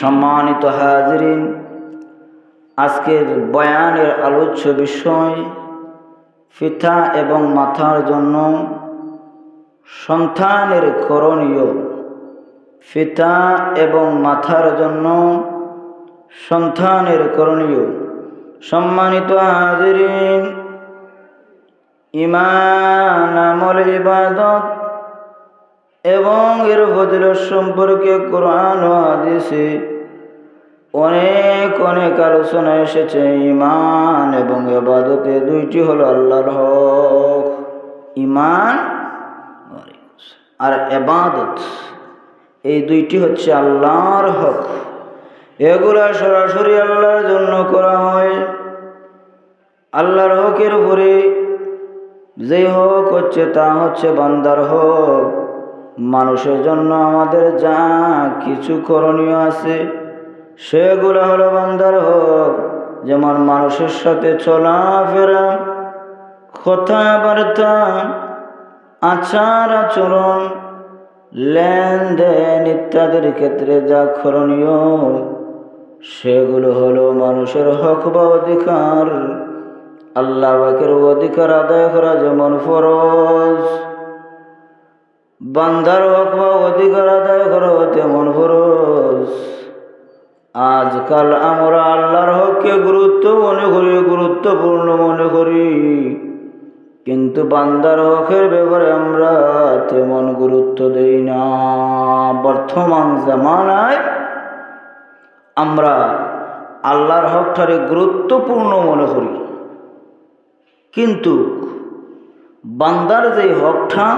সম্মানিত হাজরিন, আজকের বয়ানের আলোচ্য বিষয় ফিতা এবং মাথার জন্য সন্তানের করণীয়। ফিতা এবং মাথার জন্য সন্তানের করণীয়। সম্মানিত হাজরিন, ইমান, আমল, ইবাদত এবং এর ফজিলত সম্পর্কে কোরআন ও হাদিসে অনেক অনেক আলোচনা এসেছে। ইমান এবং এবাদতে দুইটি হলো আল্লাহর হক। ইমান আর এবাদত এই দুইটি হচ্ছে আল্লাহর হক। এগুলা সরাসরি আল্লাহর জন্য করা হয়। আল্লাহর হকের উপরে যে হক হচ্ছে তা হচ্ছে বান্দার হক। মানুষের জন্য আমাদের যা কিছু করণীয় আছে, সেগুলো হলো বান্দার হোক, যেমন মানুষের সাথে চলাফেরা, কথাবার্তা, আচার আচরণ, লেনদেন ইত্যাদির ক্ষেত্রে যা করণীয়, সেগুলো হলো মানুষের হক বা অধিকার। আল্লাহ বাকের অধিকার আদায় করা যেমন ফরজ। বান্দার হক বা অধিকার আদায় করা, তেমন ফরজ আজকাল আমরা আল্লাহর হককে গুরুত্ব মনে করি, গুরুত্বপূর্ণ মনে করি। কিন্তু বান্দার হকের ব্যাপারে আমরা তেমন গুরুত্ব দেই না। বর্তমান জামানায় আমরা আল্লাহর হকটারে গুরুত্বপূর্ণ মনে করি। কিন্তু বান্দার যে হকটা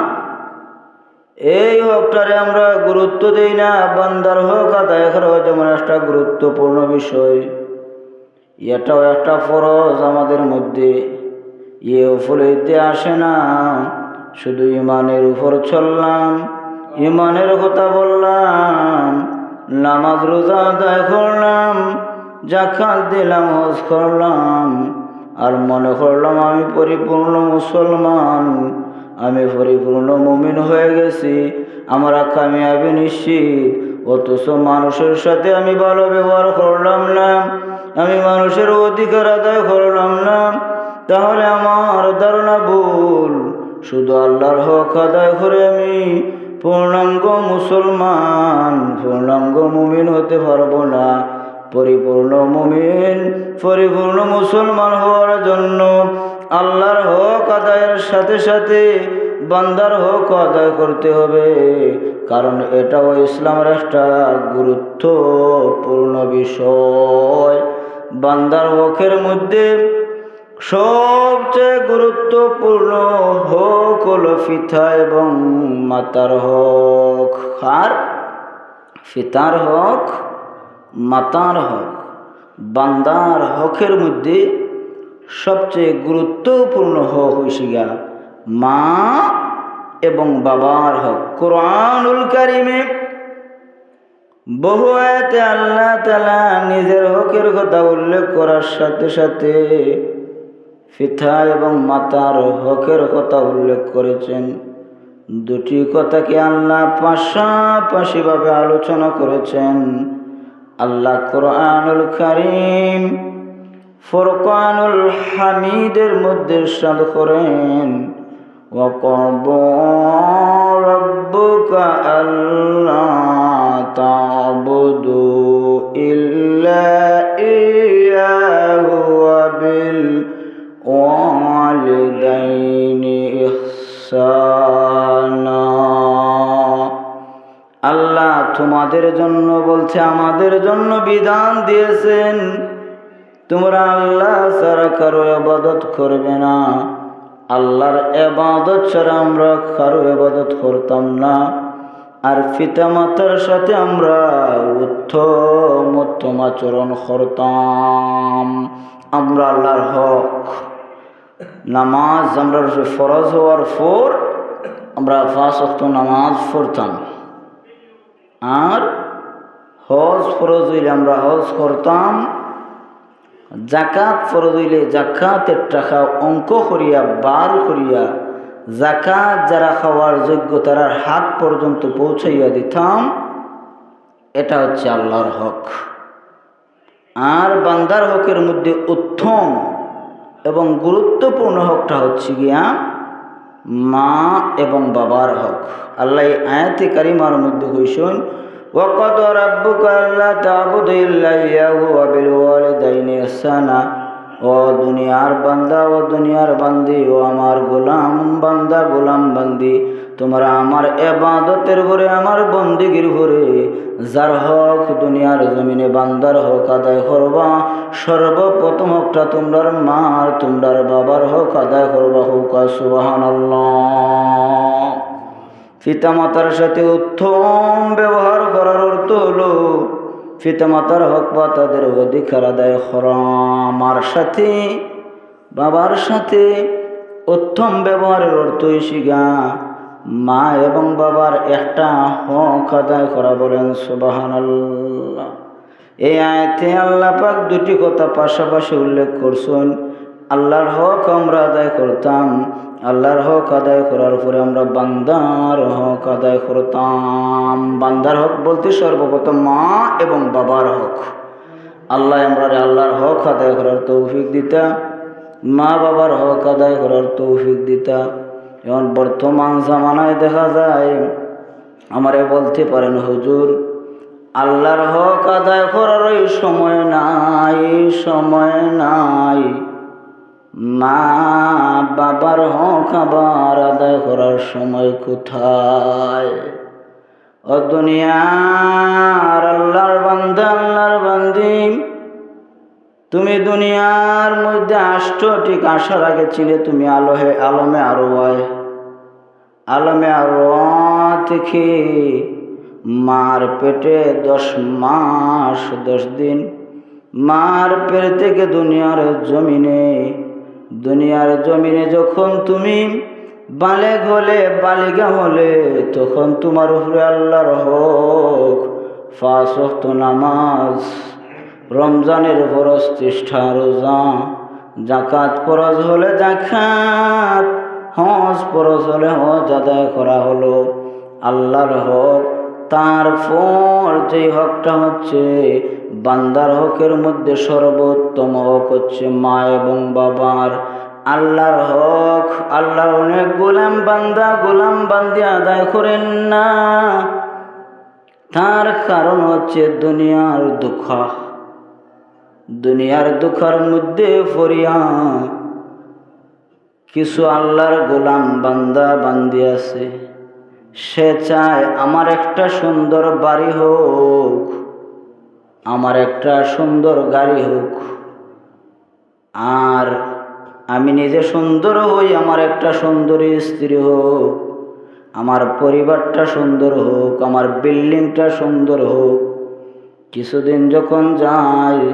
এই হকটারে আমরা গুরুত্ব দিই না, বান্দার হক আদায় করা যেমন একটা গুরুত্বপূর্ণ বিষয়। এটাও একটা ফরজ আমাদের মধ্যে। ইয়ে ফলিতে আসে না, শুধু ইমানের উপর চললাম, ইমানের কথা বললাম, নামাজ রোজা আদায় করলাম জাকাত দিলাম, হজ করলাম, আর মনে করলাম আমি পরিপূর্ণ মুসলমান। আমি পরিপূর্ণ মুমিন হয়ে গেছি। আমরা কামিয়াবি নিশ্চিত। অথচ মানুষের সাথে আমি ভালো ব্যবহার করলাম না। আমি মানুষের অধিকার আদায় করলাম না। তাহলে আমার ধারণা ভুল। শুধু আল্লাহর হক আদায় করে আমি পূর্ণাঙ্গ মুসলমান, পূর্ণাঙ্গ মুমিন হতে পারব না। পরিপূর্ণ মুমিন, পরিপূর্ণ মুসলমান হওয়ার জন্য আল্লাহর হক আদায়ের সাথে সাথে বান্দার হক আদায় করতে হবে। কারণ এটাও ইসলামের একটা গুরুত্বপূর্ণ বিষয়। বান্দার হকের মধ্যে সবচেয়ে গুরুত্বপূর্ণ হক হলো ফিথা এবং মাতার হক। আর ফিতার হক, মাতার হক, বান্দার হকের মধ্যে সবচেয়ে গুরুত্বপূর্ণ হক হয়েছে গা, মা এবং বাবার হক। কোরআনুল কারিমে বহু আয়াতে আল্লাহ তালা নিজের হকের কথা উল্লেখ করার সাথে সাথে ফিথা এবং মাতার হকের কথা উল্লেখ করেছেন। দুটি কথাকে আল্লাহ পাশাপাশিভাবে আলোচনা করেছেন। আল্লাহ কোরআনুল করিম ফরকানুল হামিদের মধ্যে সাদ করেন وقضى ربك ألا تعبدوا إلا إياه وبالوالدين إحسانا আল্লাহ তোমাদের জন্য বলছে আমাদের জন্য বিধান দিয়েছেন তোমরা আল্লাহ ছাড়া কারও আবাদত করবে না। আল্লাহর এবাদত ছাড়া আমরা কারও এবাদত করতাম না। আর পিতা মাতার সাথে আমরা উত্তম উত্তম আচরণ করতাম। আমরা আল্লাহর হক। নামাজ আমরা ফরজ হওয়ার পর আমরা অক্ত নামাজ পড়তাম। আর হজ ফরজ হইলে আমরা হজ করতাম। জাকাত ফরজ হইলে জাকাতের টাকা অঙ্ক করিয়া, বার করিয়া, জাকাত যারা খাওয়ার যোগ্য তারার হাত পর্যন্ত পৌঁছাইয়া দিতাম, এটা হচ্ছে আল্লাহর হক। আর বান্দার হকের মধ্যে উত্তম এবং গুরুত্বপূর্ণ হকটা হচ্ছে গিয়া মা এবং বাবার হক। আল্লাহ আয়াতে কারিমার মধ্যে কইসুন وقد ربك ألا تعبد إلا إياه وبالوالدين إحسانا ও দুনিয়ার বান্দা ও দুনিয়ার বান্দি ও আমার গোলাম বান্দা গোলাম বান্দি তোমরা আমার এবাদতের ভরে আমার বন্দিগির ভরে যার হক দুনিয়ার জমিনে বান্দার হক আদায় করবা সর্বপ্রথম হকটা তোমরার মার তোমরার বাবার হক আদায় করবা হোক সুবাহান পিতামাতার সাথে উত্তম ব্যবহার করার অর্থ হলো, পিতামাতার হক বা তাদের অধিকার আদায় করা। মার সাথে, বাবার সাথে উত্তম ব্যবহারের অর্থ শিগা মা এবং বাবার একটা হক আদায় করা বলেন সুবাহান এই আয়তে আল্লাহ পাক দুটি কথা পাশাপাশি উল্লেখ করছেন, আল্লাহর হক আমরা আদায় করতাম আল্লাহর হক আদায় করার পরে আমরা বান্দার হক আদায় করতাম। বান্দার হক বলতে সর্বপ্রথম মা এবং বাবার হক। আল্লাহ আমরা আল্লাহর হক আদায় করার তৌফিক দিতা, মা বাবার হক আদায় করার তৌফিক দিতা। এখন বর্তমান জামানায় দেখা যায়, আমারে বলতে পারেন, হুজুর, আল্লাহর হক আদায় করার সময় নাই সময় নাই। মা বাবার হক আদায় করার সময় কোথায়? ও দুনিয়ার আল্লাহর বান্দা, আল্লাহর বান্দি। তুমি দুনিয়ার মধ্যে আষ্ট ঠিক আসার আগে চিনে তুমি আলোহে, আলমে আরও আলমে আরও থেকে মার পেটে দশ মাস, দশ দিন। মার পেট থেকে দুনিয়ার জমিনে দুনিয়ার জমিনে যখন তুমি বালেগ হলে বালিগা হলে তখন তোমার উপরে আল্লাহর হোক ফাঁস নামাজ, রমজানের ফরজ, তিষ্ঠা, রোজা জাকাত ফরজ হলে জাকাত হজ ফরজ হলে হজ আদায় করা হলো। আল্লাহর হক, তারপর যে হকটা হচ্ছে বান্দার হকের মধ্যে সর্বোত্তম হক হচ্ছে মা এবং বাবার। আল্লাহর হক, আল্লাহর অনেক গোলাম বান্দা, গোলাম বান্দি আদায় করেন না। তার কারণ হচ্ছে দুনিয়ার দুঃখ। দুনিয়ার দুঃখের মধ্যে ফরিয়া কিছু আল্লাহর গোলাম বান্দা, বান্দি আছে। সে চায় আমার একটা সুন্দর বাড়ি হোক। আমার একটা সুন্দর গাড়ি হোক। আর আমি নিজে সুন্দর হই, আমার একটা সুন্দরী স্ত্রী হোক। আমার পরিবারটা সুন্দর হোক, আমার বিল্ডিংটা সুন্দর হোক। কিছুদিন যখন যায়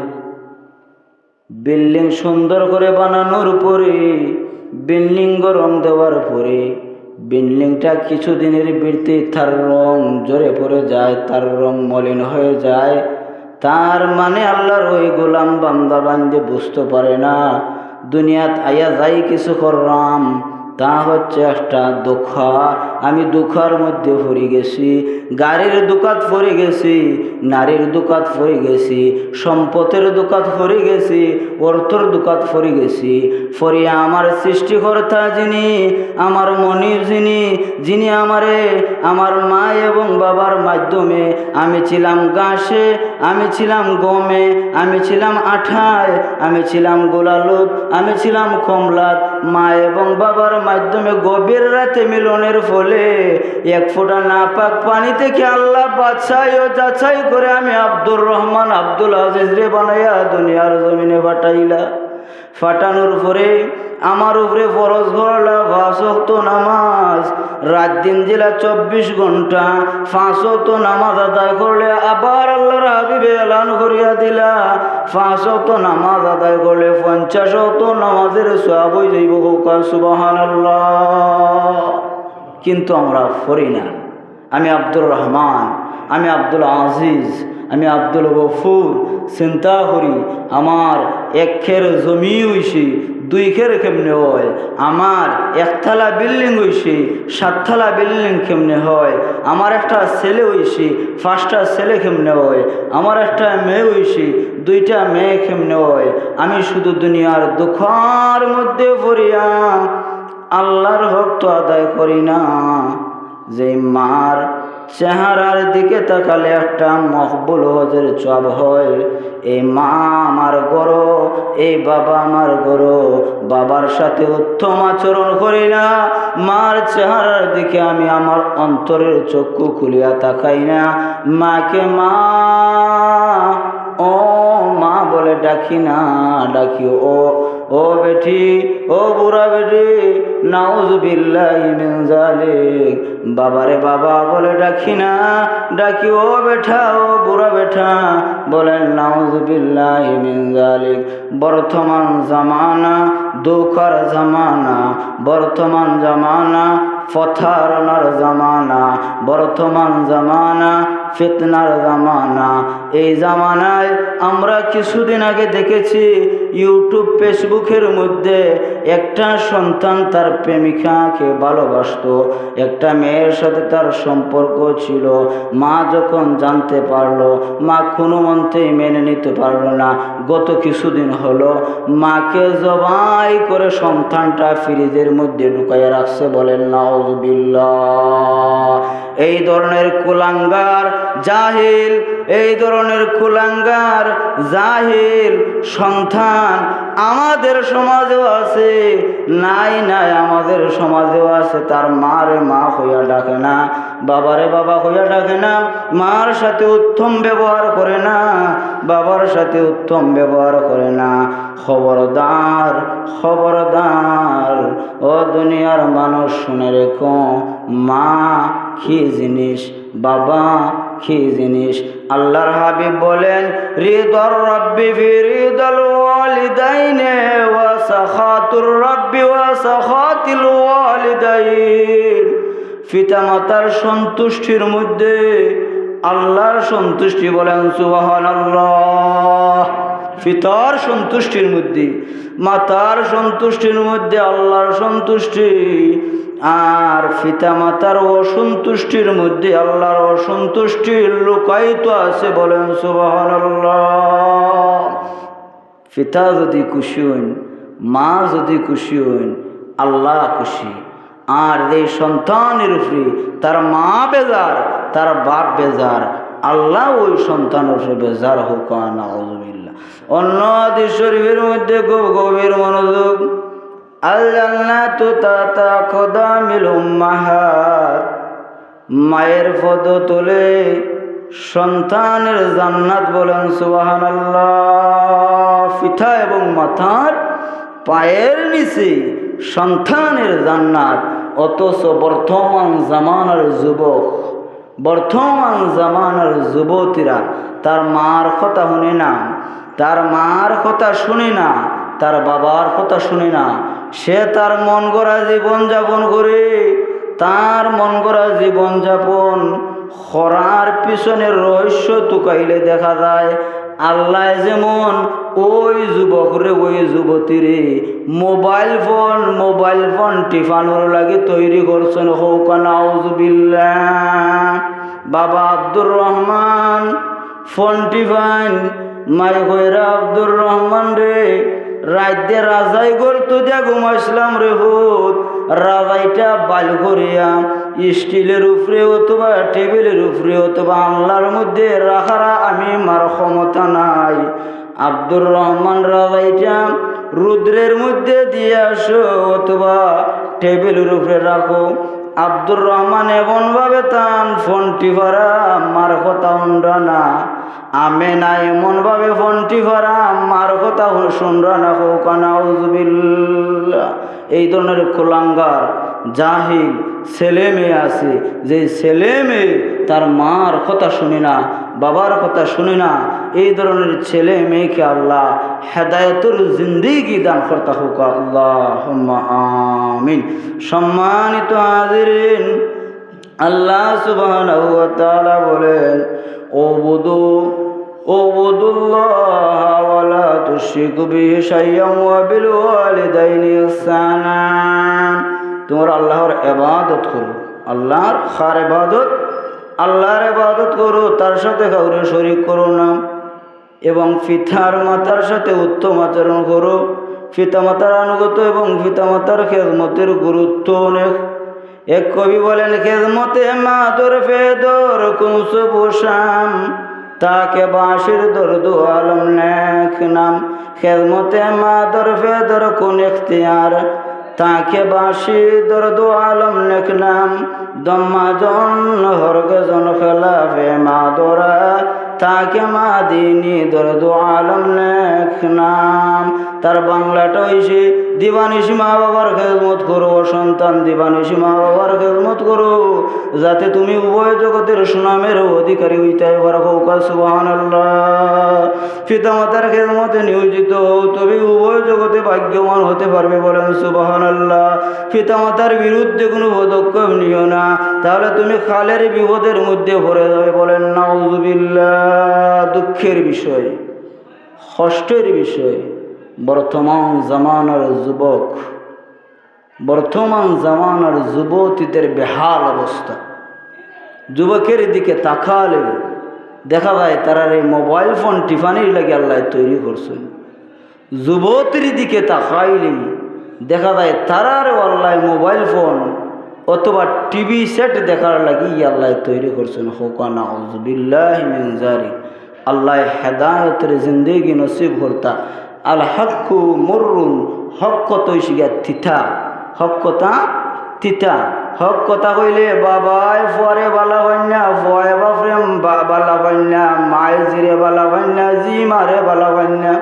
বিল্ডিং সুন্দর করে বানানোর পরে বিল্ডিং রং দেওয়ার পরে, বিল্ডিংটা কিছুদিনের বৃত্তি তার রং, জোরে পড়ে যায়, তার রং মলিন হয়ে যায়। তার মানে আল্লাহর ওই গোলাম বান্দা বান্দে বুঝতে পারে না, দুনিয়াত আয়া যাই কিছু করলাম, তা হচ্ছে একটা দুঃখ। আমি দুঃখের মধ্যে পড়ে গেছি, গাড়ির দোকাত পড়ে গেছি, নারীর দোকাত পড়ে গেছি, সম্পদের দোকাত পড়ে গেছি, অর্থর দোকাত পড়ে গেছি। ফরিয়া আমার সৃষ্টিকর্তা যিনি, আমার মনির যিনি যিনি আমারে, আমার মা এবং বাবার মাধ্যমে আমি ছিলাম গাছে আমি ছিলাম গমে, আমি ছিলাম আঠায়, আমি ছিলাম গোলালুপ, আমি ছিলাম কমলাত মা এবং বাবার মাধ্যমে গভীর রাতে মিলনের ফলে এক ফোঁটা না পাক পানি থেকে আল্লাহ বাছাই ও যাচাই করে আমি আব্দুর রহমান আব্দুল আজিজ রে বানাইয়া দুনিয়ার জমিনে ফাটাইলা ফাটানোর পরে আমার উপরে ফরজ ঘরলা, ফাঁসক্ত নামাজ। রাত দিন জেলা চব্বিশ ঘণ্টা ফাঁসক্ত নামাজ আদায় করলে আবার আল্লাহর হাবিবে এলান করিয়া দিলা। ফাঁসক্ত নামাজ আদায় করলে পঞ্চাশত নামাজের সব হয়ে যাইব সুবাহান কিন্তু আমরা ফরি না আমি আব্দুর রহমান, আমি আব্দুল আজিজ, আমি আব্দুল গফুর, চিন্তা করি আমার একের জমি হইছে দুই খের কেমনে হয়? আমার একতলা বিল্ডিং হইছে সাততলা বিল্ডিং কেমনে হয়? আমার একটা ছেলে হইছে, পাঁচটা ছেলে কেমনে হয়? আমার একটা মেয়ে হইছে, দুইটা মেয়ে কেমনে হয়? আমি শুধু দুনিয়ার দুঃখর মধ্যে পড়িয়া আল্লাহর হক তো আদায় করি না। যে মার চেহারার দিকে তাকালে একটা মকবুল হজের চব হয়। এই মা আমার গরো এই বাবা আমার গরো, বাবার সাথে উত্তম আচরণ করি না। মার চেহারার দিকে আমি আমার অন্তরের চক্ষু খুলিয়া তাকাই না। মাকে মা ও মা বলে, ডাকি না, ডাকি ও ও বেটি, ও বুড়া বেটি নাউজ বিল্লাহি মিন জালিক বাবারে বাবা বলে, ডাকি না, ডাকি ও বেঠা ও বুড়া বেঠা বলে নাউজ বিল্লাহি মিন বর্তমান জামানা, দুঃখর জামানা, বর্তমান জামানা ফথারনার জামানা, বর্তমান জামানা, ফিতনার জামানা। এই জামানায় আমরা কিছুদিন আগে দেখেছি ইউটিউব, ফেসবুকের মধ্যে একটা সন্তান তার প্রেমিকাকে ভালোবাসত। একটা মেয়ের সাথে তার সম্পর্ক ছিল। মা যখন জানতে পারল, মা কোনো মন্ত্রেই মেনে নিতে পারল না। গত কিছুদিন হলো, মাকে জবাই করে সন্তানটা ফ্রিজের মধ্যে ঢুকাইয়া রাখছে বলেন এই ধরনের কুলাঙ্গার জাহিল এই ধরনের কুলাঙ্গার জাহিল সন্তান আমাদের সমাজেও আছে। নাই নাই, আমাদের সমাজেও আছে। তার মারে মা হইয়া ডাকে না, বাবারে বাবা হইয়া ডাকে না, মার সাথে উত্তম ব্যবহার করে না, বাবার সাথে উত্তম ব্যবহার করে না। খবরদার খবরদার, ও দুনিয়ার মানুষ শুনে রেখো, মা কি জিনিস, বাবা কি জিনিস আল্লাহর হাবিব বলেন হৃদর রব্বি ফি হৃদল ওয়ালিদাইনে ওয়া সাখাতুর রব্বি ওয়া সাখাতিল ওয়ালিদাইন। পিতামাতার সন্তুষ্টির মধ্যে আল্লাহর সন্তুষ্টি বলেন, সুবহানাল্লাহ। পিতার সন্তুষ্টির মধ্যে, মাতার সন্তুষ্টির মধ্যে আল্লাহর সন্তুষ্টি। আর পিতা মাতার অসন্তুষ্টির মধ্যে আল্লাহর অসন্তুষ্টি লুকায়িত আছে বলেন সুবহানাল্লাহ। পিতা যদি খুশি হইন, মা যদি খুশি হইন, আল্লাহ খুশি। আর এই সন্তানের উপরে তার মা বেজার, তার বাপ বেজার, আল্লাহ ওই সন্তান উপরে বেজার হোক, নাউজুবিল্লাহ। অন্য আদি শরীফের মধ্যে খুব গভীর মনোযোগ তাতা মায়ের পদ তোলে সন্তানের জান্নাত বলেন, সুবহানাল্লাহ। পিঠা এবং মাথার পায়ের নিচে সন্তানের জান্নাত, অথচ বর্তমান জামানার যুবক, বর্তমান জামানার যুবতীরা তার মার কথা শুনে না, তার মার কথা শুনে না, তার বাবার কথা শুনে না সে তার মন গড়া জীবন যাপন করে, তার মন গড়া জীবন যাপন খরার পিছনের রহস্য তুকাইলে দেখা যায়, আল্লাহ যেমন ওই যুবকরে ওই যুবতীরে মোবাইল ফোন মোবাইল ফোন টিফানোর লাগে তৈরি করছেন। হৌকানাউজবিল্লা বাবা আব্দুর রহমান, ফোন টিফান, মাই কইরা আব্দুর রহমান রে রাজ্যে রাজাই করতো দিয়া ঘুমাইছিলাম রে ভূত। রাজাইটা বাল করিয়া স্টিলের উপরে অথবা টেবিলের উপরে অথবা আল্লাহর মধ্যে রাখারা আমি মার ক্ষমতা নাই। আব্দুর রহমান রাজাইটা রুদ্রের মধ্যে দিয়ে আসো অথবা টেবিলের উপরে রাখো। আব্দুর রহমান এমনভাবে তান ফোনটি ভরা, মার কথা উন্ডা না। আমে না এমনভাবে ফোনটি ভরা, মার কথা শুনরা না। হোকানা এই ধরনের কোলাঙ্গার জাহিল, ছেলে মেয়ে আছে। যে ছেলে মেয়ে তার মার কথা শুনে না, বাবার কথা শুনে না এই ধরনের ছেলে মেয়েকে আল্লাহ হেদায়তুর জিন্দিগি দান করতে হোক আল্লাহ আমিন সম্মানিত আদিরিন আল্লাহ সুবহানাহু ওয়া তাআলা বলেন ও বুধু ও اعبدوا الله ولا تشركوا به شيئا وبالوالدين إحسانا তোমরা আল্লাহর ইবাদত করো আল্লাহর খার ইবাদত আল্লাহর ইবাদত করো তার সাথে কাউরে শরীক করো না এবং পিতার মাতার সাথে উত্তম আচরণ করো। পিতামাতার আনুগত এবং পিতামাতার খেদমতের গুরুত্ব অনেক। এক কবি বলেন, খেদমতে মা ফেদর কুংস পোষাম, তাকে বাঁশির দর্দ আলম নেক নাম। খেদমতে মা দর ফেদর কোন এখতিয়ার, তাকে বাঁশি দর্দ আলম নেক নাম। দম্মা জন হরগ জন খেলাফে মা দরা তাকে মা দিনী দর্দ আলম নেক নাম। তার বাংলাটা হইছে, দিবানিশি মা বাবার খেদমত করো, সন্তান দিবানিশি মা বাবার খেদমত করো। যাতে তুমি উভয় জগতের সুনামের অধিকারী হইতে এবার কৌকা সুবাহান পিতা মাতার খেদমতে নিয়োজিত হও, তবে উভয় জগতে ভাগ্যবান হতে পারবে বলেন সুবাহান আল্লাহ পিতা মাতার বিরুদ্ধে কোনো পদক্ষেপ নিও না, তাহলে তুমি খালের বিপদের মধ্যে ভরে যাবে বলেন, নাউজুবিল্লাহ। দুঃখের বিষয়, কষ্টের বিষয়। বর্তমান জামানার যুবক, বর্তমান জামানার যুবতীদের বেহাল অবস্থা। যুবকের দিকে তাকালে দেখা যায় তারা এই মোবাইল ফোন টিফানির লাগে আল্লাহ তৈরি করছেন। যুবতীর দিকে তাকাইলে দেখা যায় তারার আল্লাহ মোবাইল ফোন অথবা টিভি সেট দেখার লাগি আল্লাহ তৈরি করছেন। হোকানা আল্লাহ হেদায়তের জিন্দগি নসিব করতা। আল হকু মরুন হক কত শিগা তিথা হক কথা তিতা হক কথা কইলে বাবাই ফরে বালা বান্যা ফয়ে বাপরে বালা বান্যা মায়ে জিরে বালা বান্যা জি মারে বালা বান্যা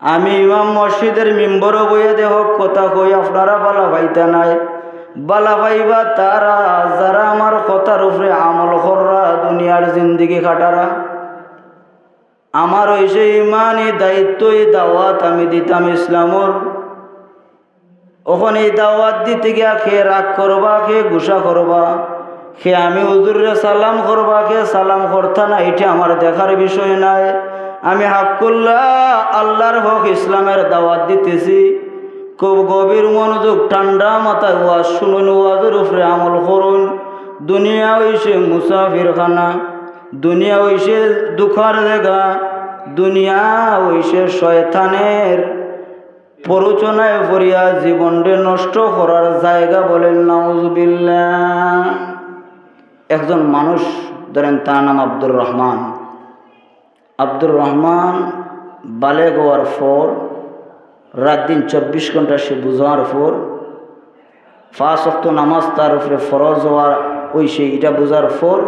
আমি ইমাম মসজিদের মেম্বরও বইয়ে দে হক কথা কই, আপনারা বালা ভাইতা নাই। বালা ভাইবা তারা, যারা আমার কথার উপরে আমল কররা, দুনিয়ার জিন্দিগি কাটারা। আমার ওই হইছে ইমানই দায়িত্ব এই দাওয়াত আমি দিতাম ইসলামর। ওখানে এই দাওয়াত দিতে গিয়া খে রাগ করবা খে গুসা করবা খে আমি হুজুরে সালাম করবা খে সালাম করতা না, এটা আমার দেখার বিষয় নাই। আমি হাক্কুল্লাহ, আল্লাহর হক ইসলামের দাওয়াত দিতেছি। খুব গভীর মনোযোগ, ঠান্ডা মাথায় ওয়াজ শুনুন, ওয়াজের উপরে আমল করুন। দুনিয়া হইছে মুসাফির খানা দুনিয়া হইছে দুঃখার জায়গা। দুনিয়া হইছে শয়তানের প্ররোচনায় পড়িয়া জীবনকে নষ্ট করার জায়গা বলেন নাউজুবিল্লাহ। একজন মানুষ, ধরেন তার নাম আব্দুর রহমান। আব্দুর রহমান বালে গোয়ার পর, রাত দিন চব্বিশ ঘণ্টা সে বুঝার পর, পাঁচ অক্ত নামাজ তার উপরে ফরজ হওয়ার ওই সে এটা বোঝার পর,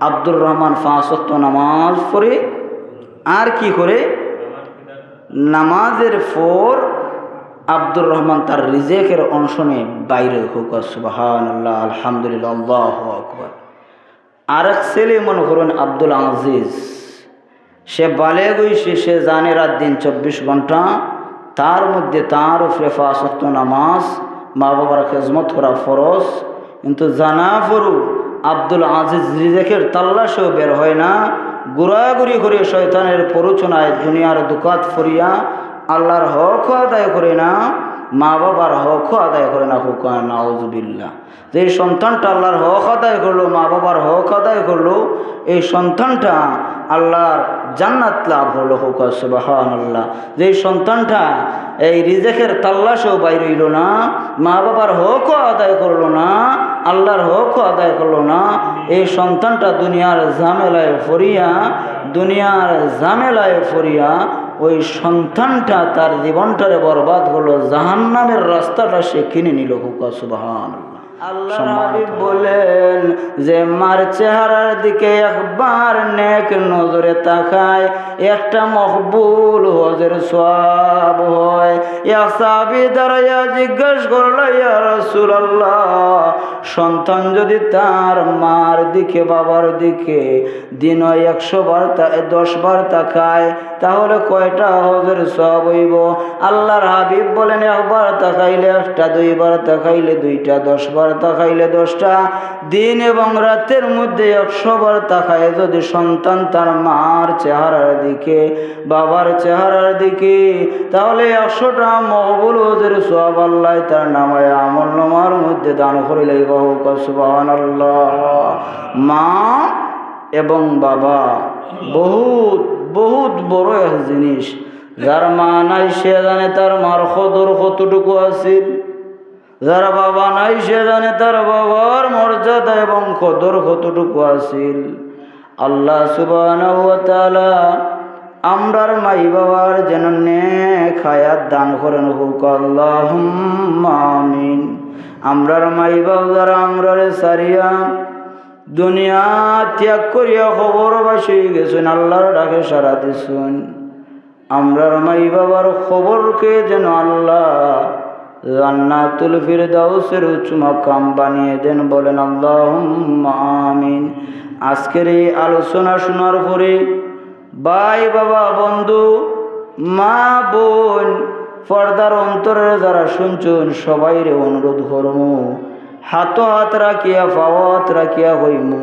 আব্দুর রহমান পাঁচ অক্ত নামাজ পড়ে আর কি করে? নামাজের পর আব্দুর রহমান তার রিজেকের অংশনে বাইরে হোক সুবাহান আল্লাহ আলহামদুলিল্লাহ, আকবর। আর এক ছেলে মনে করুন আব্দুল আজিজ, সে বালে গইছে সে জানে রাত দিন চব্বিশ ঘণ্টা, তার মধ্যে তার উপরে ফাঁসক্ত নামাজ, মা বাবার খেজমত করা ফরজ, কিন্তু জানা পড়ু আব্দুল আজিজ রিজেকের তাল্লাশেও বের হয় না ঘোরাঘুরি করে শয়তানের প্ররোচনায় দুনিয়ার দুকাত ফরিয়া আল্লাহর হক আদায় করে না, মা বাবার হক আদায় করে না, হুকা নাউজুবিল্লা যে এই সন্তানটা আল্লাহর হক আদায় করল, মা বাবার হক আদায় করল, এই সন্তানটা আল্লাহর জান্নাত লাভ হলো, হুকা সুবাহান আল্লাহ যে সন্তানটা এই রিজেকের তাল্লাশও বাইর হইল না, মা বাবার হকও আদায় করল না আল্লাহর হকও আদায় করল না। এই সন্তানটা দুনিয়ার ঝামেলায় ফরিয়া দুনিয়ার ঝামেলায় ফরিয়া ওই সন্তানটা তার জীবনটারে বরবাদ হলো জাহান্নামের রাস্তাটা সে কিনে নিল হুকা সুবাহ আল্লাহ বলেন যে মার চেহারার দিকে একবার নেক নজরে তাকায়, একটা মকবুল হজের সব হয়। এক সাবি দাঁড়াইয়া জিজ্ঞেস করল, ইয়া সন্তান যদি তার মার দিকে, বাবার দিকে দিন একশো বার দশ বার তাকায়, তাহলে কয়টা হজের সব হইব? আল্লাহর হাবিব বলেন, একবার তাকাইলে একটা, দুইবার তাকাইলে দুইটা, দশ বার তাকাইলে দশটা। দিন এবং রাতের মধ্যে একশো বার তাকায় যদি সন্তান তার মার চেহারার দিকে, বাবার চেহারার দিকে, তাহলে একশোটা মহবুল ওদের সোয়াব আল্লাহ তার নামায় আমল নামার মধ্যে দান করিলে সুবাহান মা এবং বাবা বহুত বহুত বড় এক জিনিস। যার মা নাই, সে জানে তার মার সদর কতটুকু আছিল যার বাবা নাই, সে জানে তার বাবার মর্যাদা এবং কদর কতটুকু আছিল। আল্লাহ সুবাহ আমরার মাই বাবার যেন খায়াত দান করেন। হুক আল্লাহ আমিন। আমরার মাই বাবা যারা আমরারে সারিয়া দুনিয়া ত্যাগ করিয়া খবর বাসি গেছেন, আল্লাহর ডাকে সারা দিছুন। আমরার মাই বাবার খবরকে যেন আল্লাহ জান্নাতুল ফিরদাউসের উচ্চ মাকাম বানিয়ে দেন, বলেন আল্লাহ আমিন। আজকের এই আলোচনা শোনার পরে ভাই, বাবা, বন্ধু, মা, বোন, পর্দার অন্তরের যারা শুনছুন, সবাইরে অনুরোধ করমু হাত হাত রাখিয়া পাওয়াত রাখিয়া হইমু।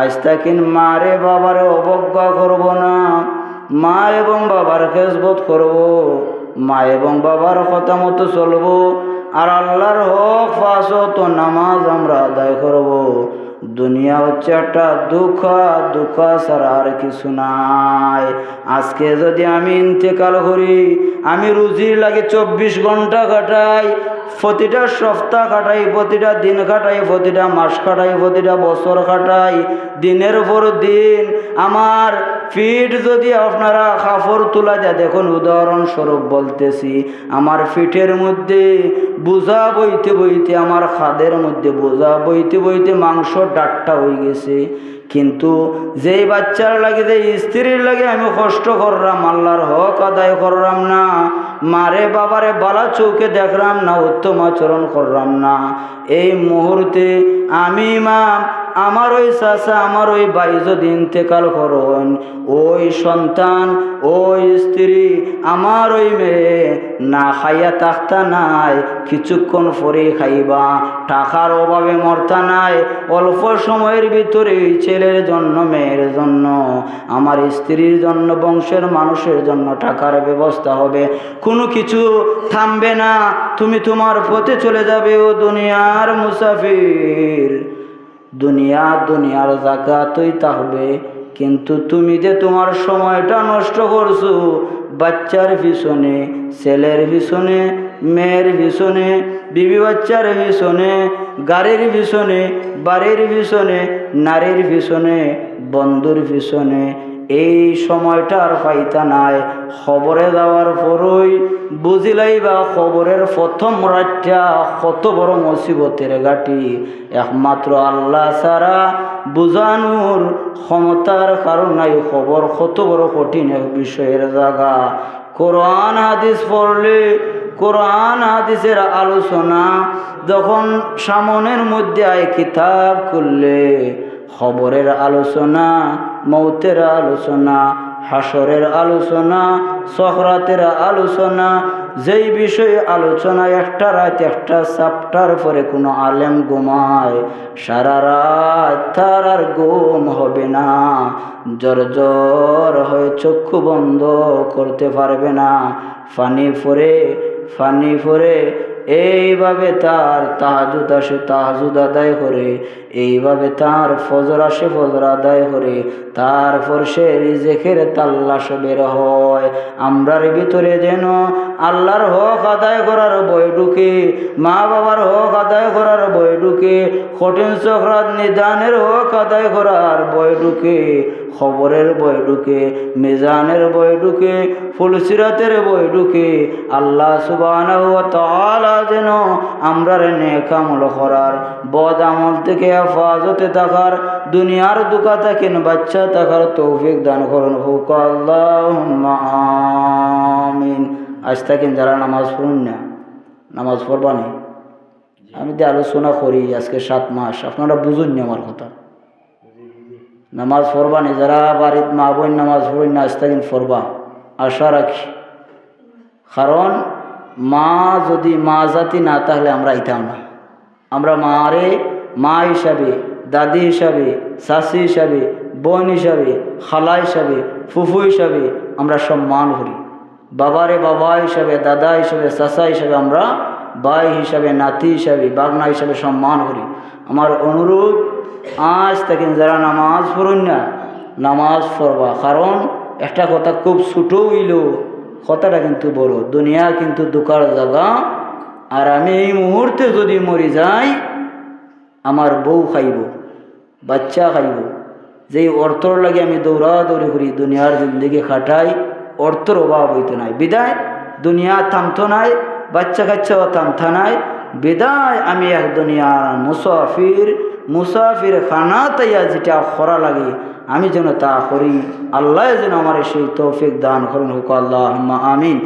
আজ তাকিন মারে বাবারে অবজ্ঞা করব না, মা এবং বাবার খেজবত করব। মা এবং বাবার কথা মতো চলবো। আর আল্লাহর হক তো নামাজ আমরা আদায় করব। দুনিয়া হচ্ছে একটা দুঃখ দুঃখ ছাড়া আর কিছু নাই। আজকে যদি আমি ইন্তেকাল করি, আমি রুজির লাগে চব্বিশ ঘণ্টা কাটাই, প্রতিটা সপ্তাহ কাটাই, প্রতিটা দিন কাটাই, প্রতিটা মাস কাটাই, প্রতিটা বছর কাটাই, দিনের পর দিন আমার ফিট যদি আপনারা কাপড় তোলা যায় দেখুন উদাহরণস্বরূপ বলতেছি, আমার ফিটের মধ্যে বোঝা বইতে বইতে, আমার খাদের মধ্যে বোঝা বইতে বইতে মাংস ডাট্টা হয়ে গেছে। কিন্তু যেই বাচ্চার লাগে যে স্ত্রীর লাগে, আমি কষ্ট করলাম আল্লাহর হক আদায় করলাম না। মারে বাবারে বালা চৌকে দেখলাম না, উত্তম আচরণ করলাম না। এই মুহূর্তে আমি মা আমার ওই চাষা আমার ওই ভাই যদি ইন্তেকাল করন, ওই সন্তান, ওই স্ত্রী, আমার ওই মেয়ে না খাইয়া থাকতা নাই, কিছুক্ষণ পরে খাইবা। টাকার অভাবে মরতা নাই, অল্প সময়ের ভিতরে ছেলের জন্য, মেয়ের জন্য, আমার স্ত্রীর জন্য, বংশের মানুষের জন্য টাকার ব্যবস্থা হবে। কোনো কিছু থামবে না, তুমি তোমার পথে চলে যাবে ও দুনিয়ার মুসাফির। দুনিয়া, দুনিয়ার জায়গাতেই থাকবে কিন্তু তুমি যে তোমার সময়টা নষ্ট করছ, বাচ্চার পিছনে, ছেলের পিছনে, মেয়ের পিছনে, বিবি বাচ্চার পিছনে, গাড়ির পিছনে, বাড়ির পিছনে, নারীর পিছনে, বন্ধুর পিছনে এই সময়টা আর পাইতা নাই। খবরে যাওয়ার পরই বুঝিলাই বা খবরের প্রথম রাতটা কত বড় মুসিবতের গাটি একমাত্র আল্লাহ ছাড়া বুঝানোর ক্ষমতার কারণে খবর কত বড় কঠিন এক বিষয়ের জায়গা। কোরআন হাদিস পড়লে, কোরআন হাদিসের আলোচনা যখন সামনের মধ্যে আয় কিতাব করলে খবরের আলোচনা, মৌতের আলোচনা, হাসরের আলোচনা, সহরাতের আলোচনা, যেই বিষয়ে আলোচনা একটা রাত একটা চাপ্টার পরে কোনো আলেম ঘুমায়, সারা রাত তার আর ঘুম হবে না। জ্বর জ্বর হয়ে চক্ষু বন্ধ করতে পারবে না। ফানি ফরে ফানি ফরে এইভাবে তার তাহাজুদ আসে তাহাজুদ আদায় করে। এইভাবে তার ফজর আসে ফজর আদায় করে। তারপর সে রিজেকের তাল্লাশ বের হয়। আমরার ভিতরে যেন আল্লাহর হক আদায় করার বই ঢুকে মা বাবার হক আদায় করার বই ঢুকে, কঠিন চক্রাত নিদানের হক আদায় করার বই ঢুকে, খবরের বই ঢুকে, মিজানের বই ঢুকে, ফুলসিরাতের বই ঢুকে। আল্লাহ সুবাহ যেন আমরা নেকামল করার, বদ আমল থেকে হেফাজতে থাকার, দুনিয়ার দুকা থাকেন বাচ্চা থাকার তৌফিক দান করুন। হুক আমিন। আজ থাকেন যারা নামাজ পড়ুন না, নামাজ পড়বানি আমি যে আলোচনা করি আজকে সাত মাস। আপনারা বুঝুন না আমার কথা। নামাজ পড়বানি যারা বাড়ির মা বোন নামাজ পড়ুন না, আজ থাকেন পড়বা। আশা রাখি। কারণ মা যদি মা জাতি না, তাহলে আমরা আইতাম না। আমরা মারে মা হিসাবে, দাদি হিসাবে শাশি হিসাবে বোন হিসাবে, খালা হিসাবে, ফুফু হিসাবে আমরা সম্মান করি। বাবারে বাবা হিসাবে, দাদা হিসাবে, চাচা হিসাবে আমরা ভাই হিসাবে, নাতি হিসাবে, বাগনা হিসাবে সম্মান করি। আমার অনুরোধ, আজ থেকে যারা নামাজ পড়ুন না, নামাজ পড়বা। কারণ একটা কথা খুব ছোটো হইল, কথাটা কিন্তু বড়। দুনিয়া কিন্তু দুকার জায়গা। আর আমি এই মুহূর্তে যদি মরি যাই, আমার বউ খাইব, বাচ্চা খাইব। যেই অর্থর লাগে আমি দৌড়াদৌড়ি করি, দুনিয়ার জিন্দগি খাটাই, অর্থর অভাব হইতে নাই। বিদায়, দুনিয়া থামতো নাই, বাচ্চা কাচ্চাও থামথা নাই। বিদায়, আমি এক দুনিয়ার মুসাফির মুসাফির খানা তাইয়া যেটা খরা লাগে, আমি যেন তা করি। আল্লাহ যেন আমার সেই তৌফিক দান করুন হুক আল্লাহ আমিন।